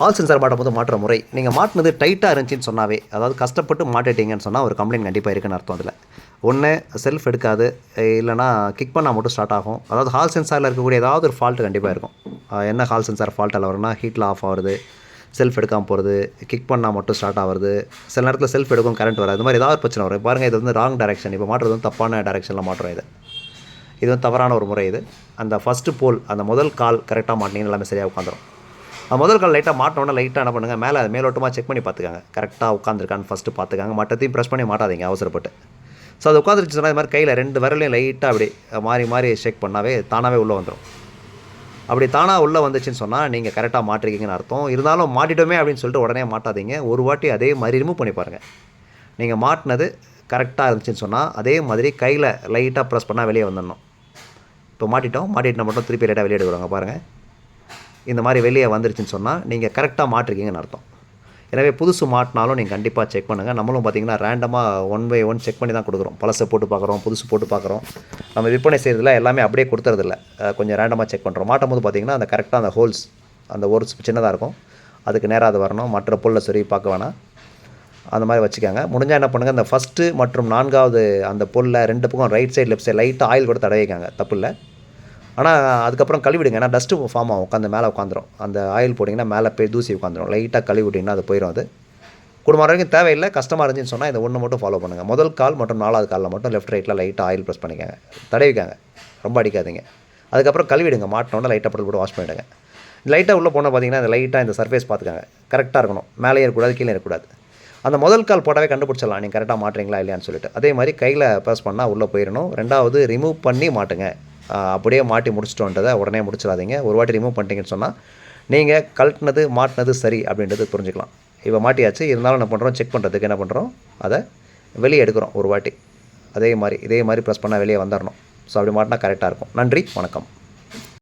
Hall sensor பாட்டை போது மாற்ற முறை. நீங்கள் மாட்டினது டைட்டாக இருந்துச்சின்னு சொன்னாவே அதாவது கஷ்டப்பட்டு மாட்டிட்டீங்கன்னு சொன்னால் ஒரு கம்ப்ளைண்ட் கண்டிப்பாக இருக்குன்னு அர்த்தம் அதில். ஒன்று செல்ஃப் எடுக்காது இல்லைனா கிக் பண்ணால் மட்டும் ஸ்டார்ட் ஆகும். அதாவது ஹால் சென்சாரில் இருக்கக்கூடிய ஏதாவது ஒரு ஃபால்ட் கண்டிப்பாக இருக்கும். என்ன ஹால் சென்சார் ஃபால்ட்டில் வரும்னா ஹீட்டில் ஆஃப் ஆகுறது செல்ஃப் எடுக்காமல் போகிறது கிக் பண்ணால் மட்டும் ஸ்டார்ட் ஆகுறது சில நேரத்தில் செல்ஃப் எடுக்கும் கரண்ட் வராது. இது மாதிரி ஏதாவது ஒரு பிரச்சனை வரும். பாருங்கள் இது வந்து ராங் டைரக்ஷன் இப்போ மாட்டுறது வந்து தப்பான டேரெக்ஷனில் மாட்டுறோம் இது. இது வந்து தவறான ஒரு முறை இது. அந்த ஃபஸ்ட்டு போல் அந்த முதல் கால் கரெக்டாக மாட்டினீங்கன்னு எல்லாமே சரியாக உட்காந்துரும் முதல் கால் லைட்டாக மாட்டோடனே லைட்டாக என்ன பண்ணுங்கள் மேலே மேலோட்டமாக செக் பண்ணி பார்த்துக்காங்க. கரெக்டாக உட்காந்துருக்கான்னு ஃபஸ்ட்டு பார்த்துக்காங்க. மட்டத்தையும் ப்ரெஸ் பண்ணி மாட்டாதீங்க அவசரப்பட்டு. ஸோ அது உட்காந்துருச்சுன்னா சொன்னால் இது மாதிரி கையில் ரெண்டு விரலையும் லைட்டாக அப்படி மாறி மாறி செக் பண்ணாவே தானாகவே உள்ளே வந்துடும் அப்படி தானாக உள்ளே வந்துச்சுன்னு சொன்னால் நீங்கள் கரெக்டாக மாட்டிருக்கீங்கன்னு அர்த்தம். இருந்தாலும் மாட்டிட்டோமே அப்படின்னு சொல்லிட்டு உடனே மாட்டாதீங்க. ஒரு வாட்டி அதே மாதிரி ரிமூவ் பண்ணி பாருங்கள் நீங்கள் மாட்டினது கரெக்டாக இருந்துச்சுன்னு சொன்னால் அதே மாதிரி கையில் லைட்டாக ப்ரெஸ் பண்ணால் வெளியே வந்துடணும். இப்போ மாட்டிட்டோம். மாட்டிட்டு மட்டும் திருப்பி லைட்டாக வெளியே எடுக்கிறாங்க பாருங்கள் இந்த மாதிரி வெளியே வந்துருச்சுன்னு சொன்னால் நீங்கள் கரெக்டாக மாட்டிருக்கீங்கன்னு அர்த்தம். எனவே புதுசு மாட்டினாலும் நீங்கள் கண்டிப்பாக செக் பண்ணுங்கள் நம்மளும் பார்த்தீங்கன்னா ரேண்டமாக ஒன் பை ஒன் செக் பண்ணி தான் கொடுக்குறோம். பழசை போட்டு பார்க்குறோம் புதுசு போட்டு பார்க்குறோம் நம்ம விற்பனை செய்கிறதுல எல்லாமே அப்படியே கொடுத்துறதில்ல. கொஞ்சம் ரேண்டமாக செக் பண்ணுறோம் மாட்டும் போது பார்த்தீங்கன்னா அந்த கரெக்டாக அந்த ஹோல்ஸ் அந்த ஒரு சின்னதாக இருக்கும். அதுக்கு நேராக அது வரணும். மற்ற பொருளை சொல்லி பார்க்க வேணாம். அந்த மாதிரி வச்சுக்கோங்க. முடிஞ்சால் என்ன பண்ணுங்கள் அந்த ஃபஸ்ட்டு மற்றும் நான்காவது அந்த பொருளை ரெண்டு பக்கம் ரைட் சைடு லெஃப்ட் சைடு லைட்டாக ஆயில் கூட தடவிக்காங்க. தப்பு இல்லை. ஆனால் அதுக்கப்புறம் கழுவிடுங்க. ஏன்னா டஸ்ட்டு ஃபார்ம் ஆகும். உட்காந்து மேலே உட்காந்துரும். அந்த ஆயில் போட்டிங்கன்னா மேலே போய் தூசி உட்காந்துரும். லைட்டாக கழுவி விட்டிங்கன்னா அது போயிடும் அது. குடும்பம் வரைக்கும் தேவையில்லை. கஷ்டமாக இருந்துச்சுன்னு சொன்னால் இந்த ஒன்று மட்டும் ஃபாலோ பண்ணுங்கள் முதல் கால் மற்றும் நாலாவது காலில் மட்டும் லெஃப்ட் ரைட்டில் லைட்டாக ஆயில் ப்ரெஸ் பண்ணிக்கோங்க. தடவிக்காங்க. ரொம்ப அடிக்காதீங்க. அதுக்கப்புறம் கழுவிடுங்க. மாட்டினோட லைட்டாக போட்டு போட்டு வாஷ் பண்ணிவிடுங்க லைட்டாக உள்ளே போனால் பார்த்தீங்கன்னா இந்த லைட்டாக இந்த சர்ஃபேஸ் பார்த்துக்காங்க. கரெக்டாக இருக்கணும். மேலே இருக்கக்கூடாது கீழே இருக்கக்கூடாது அந்த முதல் கால் போட்டாவே கண்டுபிடிச்சிடலாம். நீங்கள் கரெக்டாக மாட்டுறீங்களா இல்லையான்னு சொல்லிட்டு. அதே மாதிரி கையில் ப்ரெஸ் பண்ணால் உள்ளே போயிடணும். ரெண்டாவது ரிமூவ் பண்ணி மாட்டுங்க. அப்படியே மாட்டி முடிச்சிட்டோன்றதை உடனே முடிச்சிடாதீங்க. ஒரு வாட்டி ரிமூவ் பண்ணிட்டீங்கன்னு சொன்னால் நீங்கள் கழட்டினது மாட்டினது சரி அப்படின்றது புரிஞ்சுக்கலாம். இப்போ மாட்டியாச்சு இருந்தாலும் என்ன பண்ணுறோம் செக் பண்ணுறதுக்கு என்ன பண்ணுறோம் அதை வெளியே எடுக்கிறோம் ஒரு வாட்டி. அதே மாதிரி இதே மாதிரி ப்ரெஸ் பண்ணால் வெளியே வந்துடணும் ஸோ அப்படி மாட்டினா கரெக்டாக இருக்கும். நன்றி வணக்கம்.